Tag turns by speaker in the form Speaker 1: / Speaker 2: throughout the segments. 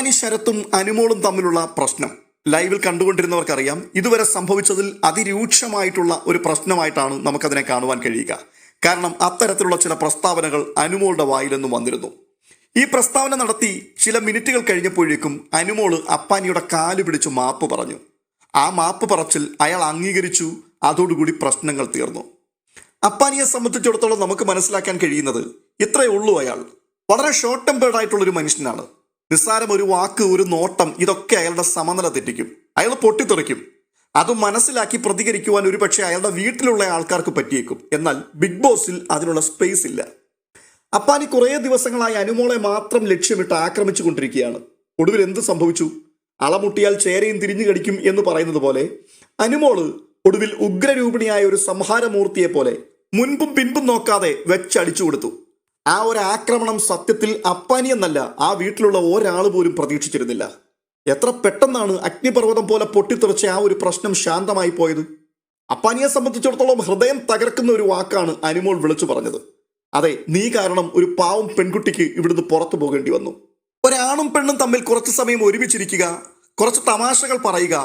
Speaker 1: അപ്പാനി ശരത്തും അനുമോളും തമ്മിലുള്ള പ്രശ്നം. ലൈവിൽ കണ്ടുകൊണ്ടിരുന്നവർക്കറിയാം ഇതുവരെ സംഭവിച്ചതിൽ അതിരൂക്ഷമായിട്ടുള്ള ഒരു പ്രശ്നമായിട്ടാണ് നമുക്കതിനെ കാണുവാൻ കഴിയുക. കാരണം അത്തരത്തിലുള്ള ചില പ്രസ്താവനകൾ അനുമോളുടെ വായിൽ നിന്നും വന്നിരുന്നു. ഈ പ്രസ്താവന നടത്തി ചില മിനിറ്റുകൾ കഴിഞ്ഞപ്പോഴേക്കും അനുമോൾ അപ്പാനിയുടെ കാൽ പിടിച്ച് മാപ്പ് പറഞ്ഞു. ആ മാപ്പ് പറച്ചിൽ അയാൾ അംഗീകരിച്ചു അതോടുകൂടി പ്രശ്നങ്ങൾ തീർന്നു. അപ്പാനിയെ സംബന്ധിച്ചിടത്തോളം നമുക്ക് മനസ്സിലാക്കാൻ കഴിയുന്നത് ഇത്രയേ ഉള്ളൂ അയാൾ. വളരെ ഷോർട്ട് ടെമ്പേർഡ് ആയിട്ടുള്ള ഒരു മനുഷ്യനാണ്. നിസ്സാരം ഒരു വാക്ക് ഒരു നോട്ടം ഇതൊക്കെ അയാളുടെ സമനില തെറ്റിക്കും. അയാൾ പൊട്ടിത്തെറിക്കും. അത് മനസ്സിലാക്കി പ്രതികരിക്കുവാൻ ഒരുപക്ഷെ അയാളുടെ വീട്ടിലുള്ള ആൾക്കാർക്ക് പറ്റിയേക്കും. എന്നാൽ ബിഗ് ബോസിൽ അതിനുള്ള സ്പേസ് ഇല്ല. അപ്പാനി കുറേ ദിവസങ്ങളായി അനുമോളെ മാത്രം ലക്ഷ്യമിട്ട് ആക്രമിച്ചു കൊണ്ടിരിക്കുകയാണ് ഒടുവിൽ എന്ത് സംഭവിച്ചു? അളമുട്ടിയാൽ ചേരയും തിരിഞ്ഞു കടിക്കും എന്ന് പറയുന്നത് പോലെ അനുമോൾ ഒടുവിൽ ഉഗ്രരൂപിണിയായ ഒരു സംഹാരമൂർത്തിയെ പോലെ മുൻപും പിൻപും നോക്കാതെ വെച്ചടിച്ചു കൊടുത്തു. ആ ഒരു ആക്രമണം സത്യത്തിൽ അപ്പാനിയെന്നല്ല ആ വീട്ടിലുള്ള ഒരാൾ പോലും പ്രതീക്ഷിച്ചിരുന്നില്ല. എത്ര പെട്ടെന്നാണ് അഗ്നിപർവതം പോലെ പൊട്ടിത്തെറിച്ച ആ ഒരു പ്രശ്നം ശാന്തമായി പോയത്? അപ്പാനിയെ സംബന്ധിച്ചിടത്തോളം ഹൃദയം തകർക്കുന്ന ഒരു വാക്കാണ് അനുമോൾ വിളിച്ചു പറഞ്ഞത്. അതെ നീ കാരണം ഒരു പാവം പെൺകുട്ടിക്ക് ഇവിടുന്ന് പുറത്തു പോകേണ്ടി വന്നു. ഒരാണും പെണ്ണും തമ്മിൽ കുറച്ച് സമയം ഒരുമിച്ചിരിക്കുക കുറച്ച് തമാശകൾ പറയുക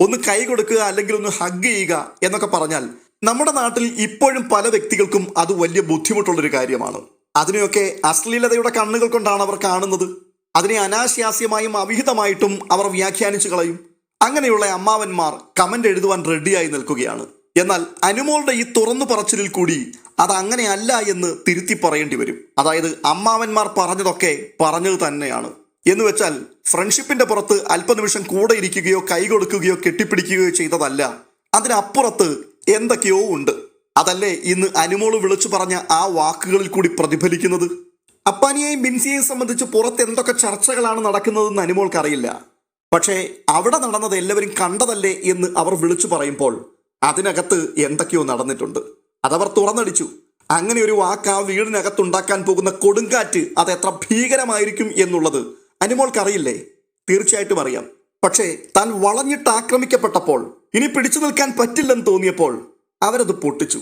Speaker 1: ഒന്ന് കൈ കൊടുക്കുക അല്ലെങ്കിൽ ഒന്ന് ഹഗ് ചെയ്യുക എന്നൊക്കെ പറഞ്ഞാൽ നമ്മുടെ നാട്ടിൽ ഇപ്പോഴും പല വ്യക്തികൾക്കും അത് വലിയ ബുദ്ധിമുട്ടുള്ളൊരു കാര്യമാണ്. അതിനെയൊക്കെ അശ്ലീലതയുടെ കണ്ണുകൾ കൊണ്ടാണ് അവർ കാണുന്നത്. അതിനെ അനാശാസ്യമായും അവിഹിതമായിട്ടും അവർ വ്യാഖ്യാനിച്ചു കളയും. അങ്ങനെയുള്ള അമ്മാവന്മാർ കമന്റ് എഴുതുവാൻ റെഡിയായി നിൽക്കുകയാണ്. എന്നാൽ അനുമോളുടെ ഈ തുറന്നു പറച്ചിലിൽ കൂടി അത് അങ്ങനെയല്ല എന്ന് തിരുത്തി പറയേണ്ടി വരും. അതായത് അമ്മാവന്മാർ പറഞ്ഞതൊക്കെ പറഞ്ഞത് തന്നെയാണ്. എന്ന് വെച്ചാൽ ഫ്രണ്ട്ഷിപ്പിന്റെ പുറത്ത് അല്പനിമിഷം കൂടെ ഇരിക്കുകയോ കൈ കൊടുക്കുകയോ കെട്ടിപ്പിടിക്കുകയോ ചെയ്തതല്ല. അതിനപ്പുറത്ത് എന്തൊക്കെയോ ഉണ്ട്. അതല്ലേ ഇന്ന് അനുമോൾ വിളിച്ചു പറഞ്ഞ ആ വാക്കുകളിൽ കൂടി പ്രതിഫലിക്കുന്നത്? അപ്പാനിയെയും ബിൻസിയെയും സംബന്ധിച്ച് പുറത്ത് എന്തൊക്കെ ചർച്ചകളാണ് നടക്കുന്നതെന്ന് അനുമോൾക്ക് അറിയില്ല പക്ഷേ അവിടെ നടന്നത് എല്ലാവരും കണ്ടതല്ലേ എന്ന് അവർ വിളിച്ചു പറയുമ്പോൾ അതിനകത്ത് എന്തൊക്കെയോ നടന്നിട്ടുണ്ട്. അതവർ തുറന്നടിച്ചു. അങ്ങനെ ഒരു വാക്ക് ആ വീടിനകത്തുണ്ടാക്കാൻ പോകുന്ന കൊടുങ്കാറ്റ് അത് എത്ര ഭീകരമായിരിക്കും എന്നുള്ളത് അനുമോൾക്കറിയില്ലേ? തീർച്ചയായിട്ടും അറിയാം. പക്ഷേ താൻ വളഞ്ഞിട്ട് ആക്രമിക്കപ്പെട്ടപ്പോൾ ഇനി പിടിച്ചു നിൽക്കാൻ പറ്റില്ലെന്ന് തോന്നിയപ്പോൾ അവരത് പൊട്ടിച്ചു.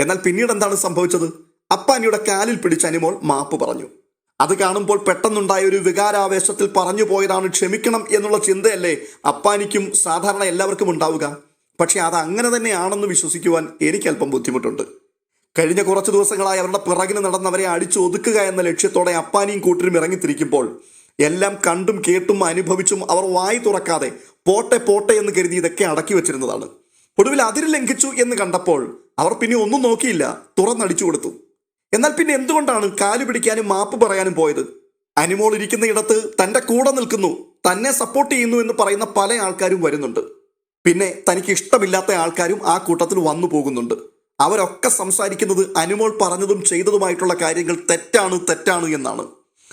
Speaker 1: എന്നാൽ പിന്നീട് എന്താണ് സംഭവിച്ചത്? അപ്പാനിയുടെ കാലിൽ പിടിച്ച അനിമോൾ മാപ്പ് പറഞ്ഞു. അത് കാണുമ്പോൾ പെട്ടെന്നുണ്ടായ ഒരു വികാരാവേശത്തിൽ പറഞ്ഞു പോയതാണ് ക്ഷമിക്കണം എന്നുള്ള ചിന്തയല്ലേ അപ്പാനിക്കും സാധാരണ എല്ലാവർക്കും ഉണ്ടാവുക. പക്ഷെ അത് അങ്ങനെ തന്നെയാണെന്ന് വിശ്വസിക്കുവാൻ എനിക്ക് അല്പം ബുദ്ധിമുട്ടുണ്ട്. കഴിഞ്ഞ കുറച്ച് ദിവസങ്ങളായി അവരുടെ പിറകിന് നടന്നവരെ അടിച്ചു ഒതുക്കുക എന്ന ലക്ഷ്യത്തോടെ അപ്പാനിയും കൂട്ടരും ഇറങ്ങിത്തിരിക്കുമ്പോൾ എല്ലാം കണ്ടും കേട്ടും അനുഭവിച്ചും അവർ വായി തുറക്കാതെ പോട്ടെ പോട്ടെ എന്ന് കരുതി ഇതൊക്കെ അടക്കി വെച്ചിരുന്നതാണ്. ഒടുവിൽ അതിര് ലംഘിച്ചു എന്ന് കണ്ടപ്പോൾ അവർ പിന്നെ ഒന്നും നോക്കിയില്ല തുറന്നടിച്ചു കൊടുത്തു. എന്നാൽ പിന്നെ എന്തുകൊണ്ടാണ് കാലു പിടിക്കാനും മാപ്പ് പറയാനും പോയത്? അനിമോൾ ഇരിക്കുന്ന ഇടത്ത് തന്റെ കൂടെ നിൽക്കുന്നു തന്നെ സപ്പോർട്ട് ചെയ്യുന്നു എന്ന് പറയുന്ന പല ആൾക്കാരും വരുന്നുണ്ട്. പിന്നെ തനിക്ക് ഇഷ്ടമില്ലാത്ത ആൾക്കാരും ആ കൂട്ടത്തിൽ വന്നു പോകുന്നുണ്ട്. അവരൊക്കെ സംസാരിക്കുന്നത് അനുമോൾ പറഞ്ഞതും ചെയ്തതുമായിട്ടുള്ള കാര്യങ്ങൾ തെറ്റാണ് തെറ്റാണ് എന്നാണ്.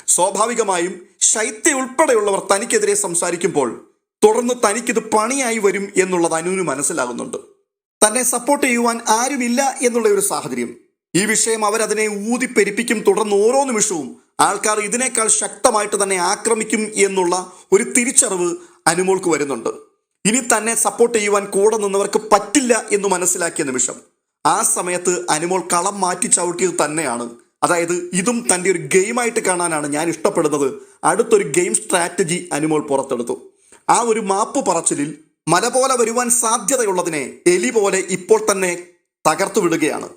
Speaker 1: സ്വാഭാവികമായും ശൈത്യ ഉൾപ്പെടെയുള്ളവർ തനിക്കെതിരെ സംസാരിക്കുമ്പോൾ തുടർന്ന് തനിക്കിത് പണിയായി വരും എന്നുള്ളത് അനുവിന് മനസ്സിലാകുന്നുണ്ട്. തന്നെ സപ്പോർട്ട് ചെയ്യുവാൻ ആരുമില്ല എന്നുള്ള ഒരു സാഹചര്യം. ഈ വിഷയം അവരതിനെ ഊതിപ്പെരിപ്പിക്കും തുടർന്ന് ഓരോ നിമിഷവും ആൾക്കാർ ഇതിനേക്കാൾ ശക്തമായിട്ട് തന്നെ ആക്രമിക്കും എന്നുള്ള ഒരു തിരിച്ചറിവ് അനുമോൾക്ക് വരുന്നുണ്ട്. ഇനി തന്നെ സപ്പോർട്ട് ചെയ്യുവാൻ കൂടെ നിന്നവർക്ക് പറ്റില്ല എന്ന് മനസ്സിലാക്കിയ നിമിഷം ആ സമയത്ത് അനുമോൾ കളം മാറ്റി ചവിട്ടിയത് തന്നെയാണ്. അതായത് ഇതും തന്റെ ഒരു ഗെയിമായിട്ട് കാണാനാണ് ഞാൻ ഇഷ്ടപ്പെടുന്നത്. അടുത്തൊരു ഗെയിം സ്ട്രാറ്റജി അനുമോൾ പുറത്തെടുത്തു. ആ ഒരു മാപ്പ് പറച്ചിലിൽ മല പോലെ വരുവാൻ സാധ്യതയുള്ളതിനെ എലി പോലെ ഇപ്പോൾ തന്നെ തകർത്തു വിടുകയാണ്.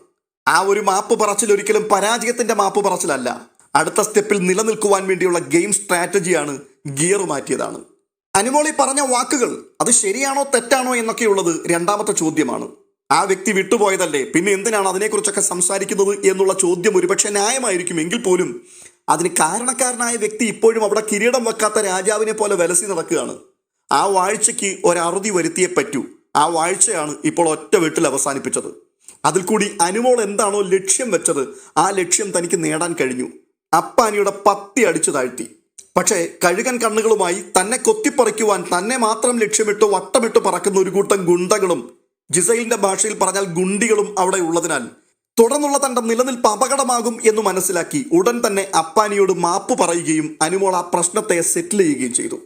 Speaker 1: ആ ഒരു മാപ്പ് പറച്ചിൽ ഒരിക്കലും പരാജയത്തിന്റെ മാപ്പ് പറച്ചിലല്ല. അടുത്ത സ്റ്റെപ്പിൽ നിലനിൽക്കുവാൻ വേണ്ടിയുള്ള ഗെയിം സ്ട്രാറ്റജിയാണ് ഗിയർ മാറ്റിയതാണ്. അനുമോളി പറഞ്ഞ വാക്കുകൾ അത് ശരിയാണോ തെറ്റാണോ എന്നൊക്കെയുള്ളത് രണ്ടാമത്തെ ചോദ്യമാണ്. ആ വ്യക്തി വിട്ടുപോയതല്ലേ പിന്നെ എന്തിനാണ് അതിനെക്കുറിച്ചൊക്കെ സംസാരിക്കുന്നത് എന്നുള്ള ചോദ്യം ഒരുപക്ഷെ ന്യായമായിരിക്കും എങ്കിൽ പോലും അതിന് കാരണക്കാരനായ വ്യക്തി ഇപ്പോഴും അവിടെ കിരീടം വെക്കാത്ത രാജാവിനെ പോലെ വലസി നടക്കുകയാണ്. ആ വാഴ്ചയ്ക്ക് ഒരറുതി വരുത്തിയേ പറ്റൂ. ആ വാഴ്ചയാണ് ഇപ്പോൾ ഒറ്റ വീട്ടിൽ അവസാനിപ്പിച്ചത്. അതിൽ കൂടി അനുമോൾ എന്താണോ ലക്ഷ്യം വെച്ചത് ആ ലക്ഷ്യം തനിക്ക് നേടാൻ കഴിഞ്ഞു. അപ്പാനിയുടെ പത്തി അടിച്ചു താഴ്ത്തി. പക്ഷേ കഴുകൻ കണ്ണുകളുമായി തന്നെ കൊത്തിപ്പറിക്കുവാൻ തന്നെ മാത്രം ലക്ഷ്യമിട്ട് വട്ടമിട്ട് പറക്കുന്ന ഒരു കൂട്ടം ഗുണ്ടകളും ജിസൈലിന്റെ ഭാഷയിൽ പറഞ്ഞാൽ ഗുണ്ടികളും അവിടെ ഉള്ളതിനാൽ തുടർന്നുള്ള തന്റെ നിലനിൽപ്പ് അപകടമാകും എന്ന് മനസ്സിലാക്കി ഉടൻ തന്നെ അപ്പാനിയോട് മാപ്പ് പറയുകയും അനുമോൾ ആ പ്രശ്നത്തെ സെറ്റിൽ ചെയ്യുകയും ചെയ്തു.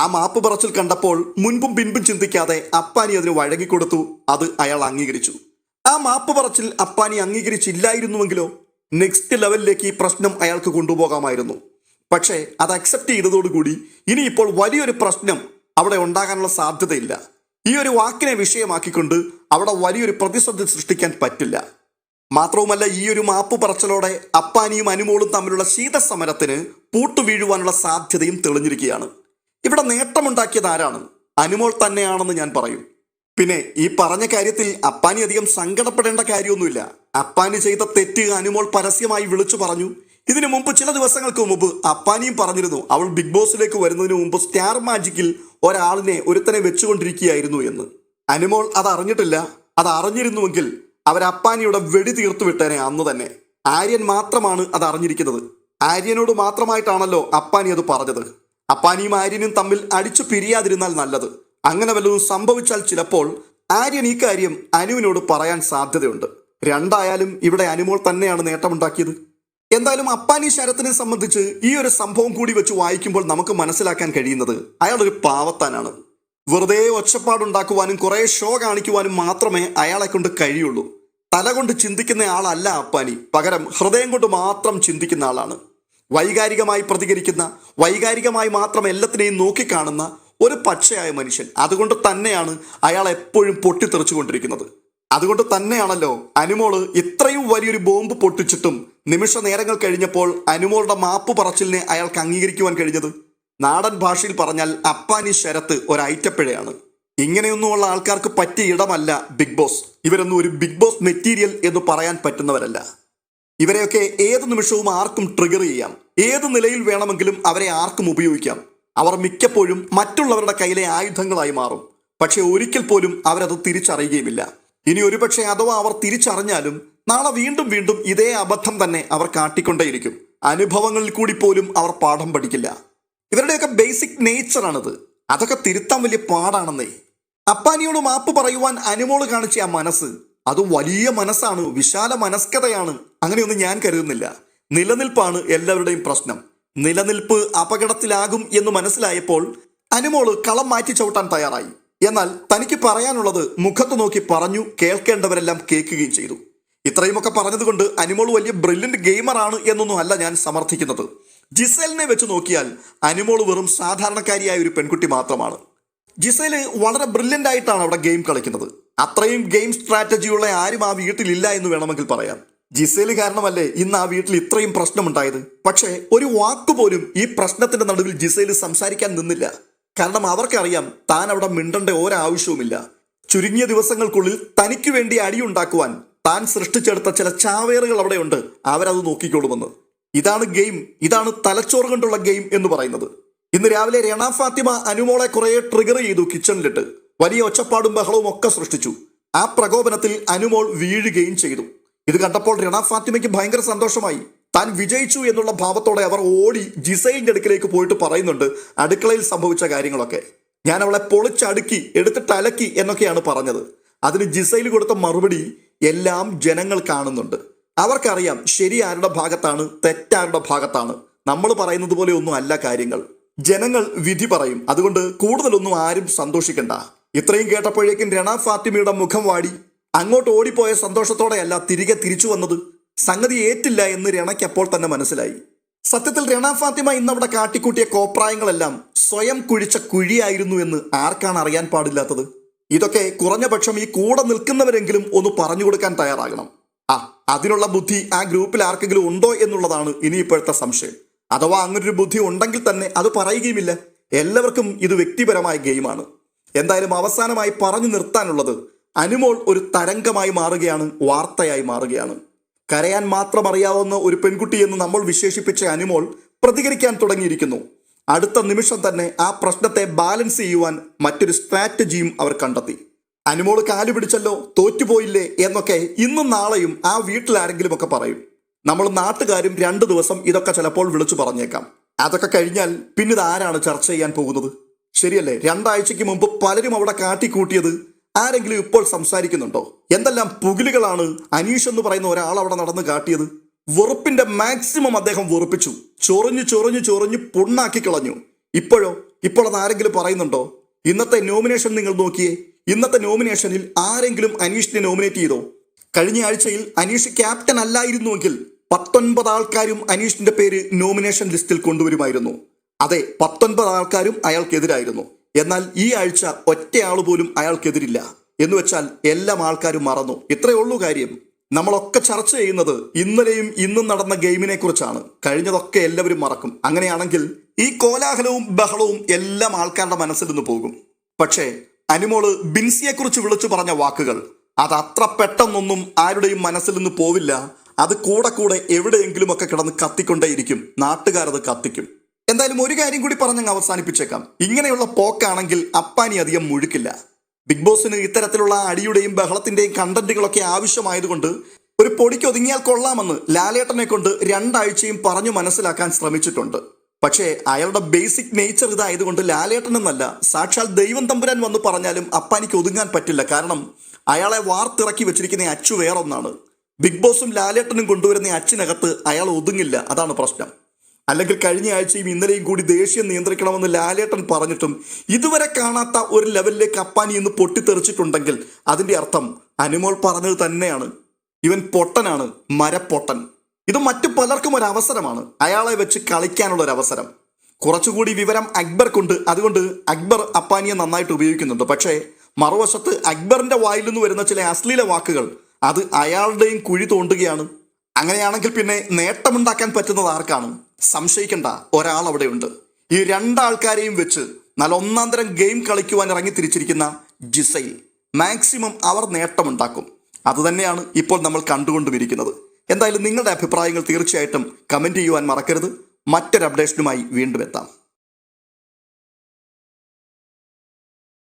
Speaker 1: ആ മാപ്പ് പറച്ചിൽ കണ്ടപ്പോൾ മുൻപും പിൻപും ചിന്തിക്കാതെ അപ്പാനി അതിന് വഴങ്ങിക്കൊടുത്തു. അത് അയാൾ അംഗീകരിച്ചു. ആ മാപ്പ് പറച്ചിൽ അപ്പാനി അംഗീകരിച്ചില്ലായിരുന്നുവെങ്കിലോ നെക്സ്റ്റ് ലെവലിലേക്ക് ഈ പ്രശ്നം അയാൾക്ക് കൊണ്ടുപോകാമായിരുന്നു. പക്ഷേ അത് അക്സെപ്റ്റ് ചെയ്തതോടുകൂടി ഇനിയിപ്പോൾ വലിയൊരു പ്രശ്നം അവിടെ ഉണ്ടാകാനുള്ള സാധ്യതയില്ല. ഈ ഒരു വാക്കിനെ വിഷയമാക്കിക്കൊണ്ട് അവിടെ വലിയൊരു പ്രതിസന്ധി സൃഷ്ടിക്കാൻ പറ്റില്ല. മാത്രവുമല്ല ഈ ഒരു മാപ്പ് പറച്ചിലോടെ അപ്പാനിയും അനുമോളും തമ്മിലുള്ള ശീതസമരത്തിന് പൂട്ടുവീഴുവാനുള്ള സാധ്യതയും തെളിഞ്ഞിരിക്കുകയാണ്. ഇവിടെ നേട്ടമുണ്ടാക്കിയത് ആരാണ്? അനുമോൾ തന്നെയാണെന്ന് ഞാൻ പറയും. പിന്നെ ഈ പറഞ്ഞ കാര്യത്തിൽ അപ്പാനി അധികം സങ്കടപ്പെടേണ്ട കാര്യമൊന്നുമില്ല. അപ്പാനി ചെയ്ത തെറ്റ് അനുമോൾ പരസ്യമായി വിളിച്ചു പറഞ്ഞു. ഇതിനു മുമ്പ് ചില ദിവസങ്ങൾക്ക് മുമ്പ് അപ്പാനിയും പറഞ്ഞിരുന്നു അവൾ ബിഗ് ബോസിലേക്ക് വരുന്നതിന് മുമ്പ് സ്റ്റാർ മാജിക്കിൽ ഒരാളിനെ ഒരുത്തനെ വെച്ചുകൊണ്ടിരിക്കുകയായിരുന്നു എന്ന്. അനുമോൾ അത് അറിഞ്ഞിട്ടില്ല. അത് അറിഞ്ഞിരുന്നുവെങ്കിൽ അവർ അപ്പാനിയുടെ വെടി തീർത്തു വിട്ടേനെ അന്ന് തന്നെ. ആര്യൻ മാത്രമാണ് അത് അറിഞ്ഞിരിക്കുന്നത്. ആര്യനോട് മാത്രമായിട്ടാണല്ലോ അപ്പാനി അത് പറഞ്ഞത്. അപ്പാനിയും ആര്യനും തമ്മിൽ അടിച്ചു പിരിയാതിരുന്നാൽ നല്ലത്. അങ്ങനെ വല്ലതും സംഭവിച്ചാൽ ചിലപ്പോൾ ആര്യൻ ഈ കാര്യം അനുവിനോട് പറയാൻ സാധ്യതയുണ്ട്. രണ്ടായാലും ഇവിടെ അനുമോൾ തന്നെയാണ് നേട്ടമുണ്ടാക്കിയത്. എന്തായാലും അപ്പാനി ശരത്തിനെ സംബന്ധിച്ച് ഈ ഒരു സംഭവം കൂടി വെച്ച് വായിക്കുമ്പോൾ നമുക്ക് മനസ്സിലാക്കാൻ കഴിയുന്നത് അയാളൊരു പാവത്താനാണ്. വെറുതെ ഒച്ചപ്പാടുണ്ടാക്കുവാനും കുറേ ഷോ കാണിക്കുവാനും മാത്രമേ അയാളെ കൊണ്ട് കഴിയുള്ളൂ. തല കൊണ്ട് ചിന്തിക്കുന്ന ആളല്ല അപ്പാനി. പകരം ഹൃദയം കൊണ്ട് മാത്രം ചിന്തിക്കുന്ന ആളാണ്. വൈകാരികമായി പ്രതികരിക്കുന്ന വൈകാരികമായി മാത്രം എല്ലാത്തിനെയും നോക്കിക്കാണുന്ന ഒരു പച്ചയായ മനുഷ്യൻ. അതുകൊണ്ട് തന്നെയാണ് അയാൾ എപ്പോഴും പൊട്ടിത്തെറിച്ചുകൊണ്ടിരിക്കുന്നത്. അതുകൊണ്ട് തന്നെയാണല്ലോ അനുമോൾ ഇത്രയും വലിയൊരു ബോംബ് പൊട്ടിച്ചിട്ടും നിമിഷ നേരങ്ങൾ കഴിഞ്ഞപ്പോൾ അനുമോളുടെ മാപ്പ് പറച്ചിലിനെ അയാൾക്ക് അംഗീകരിക്കുവാൻ കഴിഞ്ഞത്? നാടൻ ഭാഷയിൽ പറഞ്ഞാൽ അപ്പാനി ശരത്ത് ഒരൈറ്റപ്പിഴയാണ് ഇങ്ങനെയൊന്നുമുള്ള ആൾക്കാർക്ക് പറ്റിയ ഇടമല്ല ബിഗ് ബോസ്. ഇവരൊന്നും ഒരു ബിഗ് ബോസ് മെറ്റീരിയൽ എന്ന് പറയാൻ പറ്റുന്നവരല്ല. ഇവരെയൊക്കെ ഏത് നിമിഷവും ആർക്കും ട്രിഗർ ചെയ്യാം. ഏത് നിലയിൽ വേണമെങ്കിലും അവരെ ആർക്കും ഉപയോഗിക്കാം. അവർ മിക്കപ്പോഴും മറ്റുള്ളവരുടെ കയ്യിലെ ആയുധങ്ങളായി മാറും. പക്ഷെ ഒരിക്കൽ പോലും അവരത് തിരിച്ചറിയുകയുമില്ല. ഇനി ഒരുപക്ഷെ അഥവാ അവർ തിരിച്ചറിഞ്ഞാലും നാളെ വീണ്ടും വീണ്ടും ഇതേ അബദ്ധം തന്നെ അവർ കാട്ടിക്കൊണ്ടേയിരിക്കും. അനുഭവങ്ങളിൽ കൂടി പോലും അവർ പാഠം പഠിക്കില്ല. ഇവരുടെയൊക്കെ ബേസിക് നേച്ചറാണിത് അതൊക്കെ തിരുത്താൻ വലിയ പാടാണെന്നേ. അപ്പാനിയോട് മാപ്പ് പറയുവാൻ അനുമോൾ കാണിച്ച ആ മനസ്സ് അത് വലിയ മനസ്സാണ് വിശാല മനസ്കതയാണ്. അങ്ങനെയൊന്നും ഞാൻ കരുതുന്നില്ല. നിലനിൽപ്പാണ് എല്ലാവരുടെയും പ്രശ്നം. നിലനിൽപ്പ് അപകടത്തിലാകും എന്ന് മനസ്സിലായപ്പോൾ അനുമോൾ കളം മാറ്റി ചവിട്ടാൻ തയ്യാറായി. എന്നാൽ തനിക്ക് പറയാനുള്ളത് മുഖത്ത് നോക്കി പറഞ്ഞു കേൾക്കേണ്ടവരെല്ലാം കേൾക്കുകയും ചെയ്തു. ഇത്രയുമൊക്കെ പറഞ്ഞതുകൊണ്ട് അനുമോൾ വലിയ ബ്രില്യന്റ് ഗെയിമറാണ് എന്നൊന്നും അല്ല ഞാൻ സമർത്ഥിക്കുന്നത്. ജിസേലിനെ വെച്ച് നോക്കിയാൽ അനുമോൾ വെറും സാധാരണക്കാരിയായ ഒരു പെൺകുട്ടി മാത്രമാണ്. ജിസേൽ വളരെ ബ്രില്യന്റ് ആയിട്ടാണ് അവിടെ ഗെയിം കളിക്കുന്നത്. അത്രയും ഗെയിം സ്ട്രാറ്റജിയുള്ള ആരും ആ വീട്ടിലില്ല എന്ന് വേണമെങ്കിൽ പറയാം. ജിസേൽ കാരണമല്ലേ ഇന്ന് ആ വീട്ടിൽ ഇത്രയും പ്രശ്നമുണ്ടായത്? പക്ഷേ ഒരു വാക്ക് പോലും ഈ പ്രശ്നത്തിന്റെ നടുവിൽ ജിസേൽ സംസാരിക്കാൻ നിന്നില്ല. കാരണം അവർക്കറിയാം താൻ അവിടെ മിണ്ടേണ്ട ഒരാവശ്യവുമില്ല. ചുരുങ്ങിയ ദിവസങ്ങൾക്കുള്ളിൽ തനിക്ക് വേണ്ടി അടിയുണ്ടാക്കുവാൻ താൻ സൃഷ്ടിച്ചെടുത്ത ചില ചാവേറുകൾ അവിടെയുണ്ട്. അവരത് നോക്കിക്കോളുമെന്ന്. ഇതാണ് ഗെയിം. ഇതാണ് തലച്ചോറ് കൊണ്ടുള്ള ഗെയിം എന്ന് പറയുന്നത്. ഇന്ന് രാവിലെ രണ ഫാത്തിമ അനുമോളെ കുറെ ട്രിഗർ ചെയ്തു കിച്ചണിലിട്ട് വലിയ ഒച്ചപ്പാടും ബഹളവും ഒക്കെ സൃഷ്ടിച്ചു. ആ പ്രകോപനത്തിൽ അനുമോൾ വീഴുകയും ചെയ്തു. ഇത് കണ്ടപ്പോൾ രണ ഫാത്തിമയ്ക്ക് ഭയങ്കര സന്തോഷമായി. താൻ വിജയിച്ചു എന്നുള്ള ഭാവത്തോടെ അവർ ഓടി ജിസൈലിന്റെ അടുക്കിലേക്ക് പോയിട്ട് പറയുന്നുണ്ട് അടുക്കളയിൽ സംഭവിച്ച കാര്യങ്ങളൊക്കെ. ഞാൻ അവളെ പൊളിച്ചടുക്കി എടുത്തിട്ട് അലക്കി എന്നൊക്കെയാണ് പറഞ്ഞത്. അതിന് ജിസൈൽ കൊടുത്ത മറുപടി എല്ലാം ജനങ്ങൾ കാണുന്നുണ്ട്. അവർക്കറിയാം ശരി ആരുടെ ഭാഗത്താണ് തെറ്റാരുടെ ഭാഗത്താണ്. നമ്മൾ പറയുന്നത് പോലെ ഒന്നും അല്ല കാര്യങ്ങൾ. ജനങ്ങൾ വിധി പറയും. അതുകൊണ്ട് കൂടുതലൊന്നും ആരും സന്തോഷിക്കണ്ട. ഇത്രയും കേട്ടപ്പോഴേക്കും രണ ഫാത്തിമയുടെ മുഖം വാടി. അങ്ങോട്ട് ഓടിപ്പോയ സന്തോഷത്തോടെയല്ല തിരികെ തിരിച്ചു വന്നത്. സംഗതി ഏറ്റില്ല എന്ന് രണയ്ക്ക് അപ്പോൾ തന്നെ മനസ്സിലായി. സത്യത്തിൽ രണ ഫാത്തിമ ഇന്നവിടെ കാട്ടിക്കൂട്ടിയ കോപ്രായങ്ങളെല്ലാം സ്വയം കുഴിച്ച കുഴിയായിരുന്നു എന്ന് ആർക്കാണ് അറിയാൻ പാടില്ലാത്തത്? ഇതൊക്കെ കുറഞ്ഞ പക്ഷം ഈ കൂടെ നിൽക്കുന്നവരെങ്കിലും ഒന്ന് പറഞ്ഞു കൊടുക്കാൻ തയ്യാറാകണം. ആ അതിനുള്ള ബുദ്ധി ആ ഗ്രൂപ്പിൽ ആർക്കെങ്കിലും ഉണ്ടോ എന്നുള്ളതാണ് ഇനി ഇപ്പോഴത്തെ സംശയം. അഥവാ അങ്ങനൊരു ബുദ്ധി ഉണ്ടെങ്കിൽ തന്നെ അത് പറയുകയുമില്ല. എല്ലാവർക്കും ഇത് വ്യക്തിപരമായ ഗെയിമാണ്. എന്തായാലും അവസാനമായി പറഞ്ഞു നിർത്താനുള്ളത് അനുമോൾ ഒരു തരംഗമായി മാറുകയാണ് വാർത്തയായി മാറുകയാണ്. കരയാൻ മാത്രം അറിയാവുന്ന ഒരു പെൺകുട്ടി എന്ന് നമ്മൾ വിശേഷിപ്പിച്ച അനുമോൾ പ്രതികരിക്കാൻ തുടങ്ങിയിരിക്കുന്നു. അടുത്ത നിമിഷം തന്നെ ആ പ്രശ്നത്തെ ബാലൻസ് ചെയ്യുവാൻ മറ്റൊരു സ്ട്രാറ്റജിയും അവർ കണ്ടെത്തി. അനുമോൾ കാലു പിടിച്ചല്ലോ തോറ്റുപോയില്ലേ എന്നൊക്കെ ഇന്നും നാളെയും ആ വീട്ടിൽ ആരെങ്കിലും ഒക്കെ പറയും. നമ്മൾ നാട്ടുകാരും രണ്ടു ദിവസം ഇതൊക്കെ ചിലപ്പോൾ വിളിച്ചു പറഞ്ഞേക്കാം. അതൊക്കെ കഴിഞ്ഞാൽ പിന്നീട് ആരാണ് ചർച്ച ചെയ്യാൻ പോകുന്നത്? ശരിയല്ലേ? രണ്ടാഴ്ചയ്ക്ക് മുമ്പ് പലരും അവിടെ കാട്ടിക്കൂട്ടിയത് ആരെങ്കിലും ഇപ്പോൾ സംസാരിക്കുന്നുണ്ടോ? എന്തെല്ലാം പുകിലുകളാണ് അനീഷ് എന്ന് പറയുന്ന ഒരാൾ അവിടെ നടന്ന് കാട്ടിയത്? വെറുപ്പിന്റെ മാക്സിമം അദ്ദേഹം വെറുപ്പിച്ചു. ചൊറിഞ്ഞു ചൊറിഞ്ഞു ചൊറിഞ്ഞു പൊണ്ണാക്കി കളഞ്ഞു. ഇപ്പോഴോ? ഇപ്പോൾ അത് ആരെങ്കിലും പറയുന്നുണ്ടോ? ഇന്നത്തെ നോമിനേഷൻ നിങ്ങൾ നോക്കിയേ. ഇന്നത്തെ നോമിനേഷനിൽ ആരെങ്കിലും അനീഷിനെ നോമിനേറ്റ് ചെയ്തോ? കഴിഞ്ഞ ആഴ്ചയിൽ അനീഷ് ക്യാപ്റ്റൻ അല്ലായിരുന്നുവെങ്കിൽ പത്തൊൻപത് ആൾക്കാരും അനീഷിന്റെ പേര് നോമിനേഷൻ ലിസ്റ്റിൽ കൊണ്ടുവരുമായിരുന്നു. അതെ പത്തൊൻപത് ആൾക്കാരും അയാൾക്കെതിരായിരുന്നു. എന്നാൽ ഈ ആഴ്ച ഒറ്റയാൾ പോലും അയാൾക്കെതിരില്ല. എന്ന് വെച്ചാൽ എല്ലാം ആൾക്കാരും മറന്നു. ഇത്രയേ ഉള്ളൂ കാര്യം. നമ്മളൊക്കെ ചർച്ച ചെയ്യുന്നത് ഇന്നലെയും ഇന്നും നടന്ന ഗെയിമിനെ കുറിച്ചാണ് കഴിഞ്ഞതൊക്കെ എല്ലാവരും മറക്കും. അങ്ങനെയാണെങ്കിൽ ഈ കോലാഹലവും ബഹളവും എല്ലാം ആൾക്കാരുടെ മനസ്സിൽ നിന്ന് പോകും. പക്ഷേ അനുമോൾ ബിൻസിയെ കുറിച്ച് വിളിച്ചു പറഞ്ഞ വാക്കുകൾ അത് അത്ര പെട്ടെന്നൊന്നും ആരുടെയും മനസ്സിൽ നിന്ന് പോവില്ല. അത് കൂടെ കൂടെ എവിടെയെങ്കിലുമൊക്കെ കിടന്ന് കത്തിക്കൊണ്ടേയിരിക്കും. നാട്ടുകാരത് കത്തിക്കും. എന്തായാലും ഒരു കാര്യം കൂടി പറഞ്ഞങ്ങ് അവസാനിപ്പിച്ചേക്കാം. ഇങ്ങനെയുള്ള പോക്കാണെങ്കിൽ അപ്പാനി അധികം മുഴുക്കില്ല. ബിഗ് ബോസിന് ഇത്തരത്തിലുള്ള അടിയുടെയും ബഹളത്തിന്റെയും കണ്ടന്റുകളൊക്കെ ആവശ്യമായതുകൊണ്ട് ഒരു പൊടിക്ക് ഒതുങ്ങിയാൽ കൊള്ളാമെന്ന് ലാലേട്ടനെ കൊണ്ട് രണ്ടാഴ്ചയും പറഞ്ഞു മനസ്സിലാക്കാൻ ശ്രമിച്ചിട്ടുണ്ട്. പക്ഷേ അയാളുടെ ബേസിക് നേച്ചർ ഇതായതുകൊണ്ട് ലാലേട്ടനെന്നല്ല സാക്ഷാൽ ദൈവം തമ്പുരാൻ വന്ന് പറഞ്ഞാലും അപ്പാനിക്ക് ഒതുങ്ങാൻ പറ്റില്ല. കാരണം അയാളെ വാർത്തിറക്കി വെച്ചിരിക്കുന്ന അച്ചു വേറൊന്നാണ്. ബിഗ് ബോസും ലാലേട്ടനും കൊണ്ടുവരുന്ന അച്ചിനകത്ത് അയാൾ ഒതുങ്ങില്ല. അതാണ് പ്രശ്നം. അല്ലെങ്കിൽ കഴിഞ്ഞ ആഴ്ചയും ഇന്നലെയും കൂടി ദേഷ്യം നിയന്ത്രിക്കണമെന്ന് ലാലേട്ടൻ പറഞ്ഞിട്ടും ഇതുവരെ കാണാത്ത ഒരു ലെവലിലേക്ക് അപ്പാനി ഇന്ന് പൊട്ടിത്തെറിച്ചിട്ടുണ്ടെങ്കിൽ അതിന്റെ അർത്ഥം അനുമോൾ പറഞ്ഞത് തന്നെയാണ്. ഇവൻ പൊട്ടനാണ് മരപ്പൊട്ടൻ. ഇത് മറ്റു പലർക്കും ഒരു അവസരമാണ്. അയാളെ വെച്ച് കളിക്കാനുള്ള ഒരു അവസരം. കുറച്ചുകൂടി വിവരം അക്ബർക്കുണ്ട്. അതുകൊണ്ട് അക്ബർ അപ്പാനിയെ നന്നായിട്ട് ഉപയോഗിക്കുന്നുണ്ട്. പക്ഷേ മറുവശത്ത് അക്ബറിന്റെ വായിൽ നിന്ന് വരുന്ന ചില അശ്ലീല വാക്കുകൾ അത് അയാളുടെയും കുഴി തോണ്ടുകയാണ്. അങ്ങനെയാണെങ്കിൽ പിന്നെ നേട്ടമുണ്ടാക്കാൻ പറ്റുന്നത് ആർക്കാണ്? സംശയിക്കണ്ട. ഒരാൾ അവിടെയുണ്ട്. ഈ രണ്ടാൾക്കാരെയും വെച്ച് നല്ല ഒന്നാം തരം ഗെയിം കളിക്കുവാൻ ഇറങ്ങി തിരിച്ചിരിക്കുന്ന ജിസൈൽ മാക്സിമം അവർ നേട്ടമുണ്ടാക്കും. അതുതന്നെയാണ് ഇപ്പോൾ നമ്മൾ കണ്ടുകൊണ്ടുമിരിക്കുന്നത് എന്തായാലും നിങ്ങളുടെ അഭിപ്രായങ്ങൾ തീർച്ചയായിട്ടും കമന്റ് ചെയ്യുവാൻ മറക്കരുത്. മറ്റൊരു അപ്ഡേഷനുമായി വീണ്ടും എത്താം.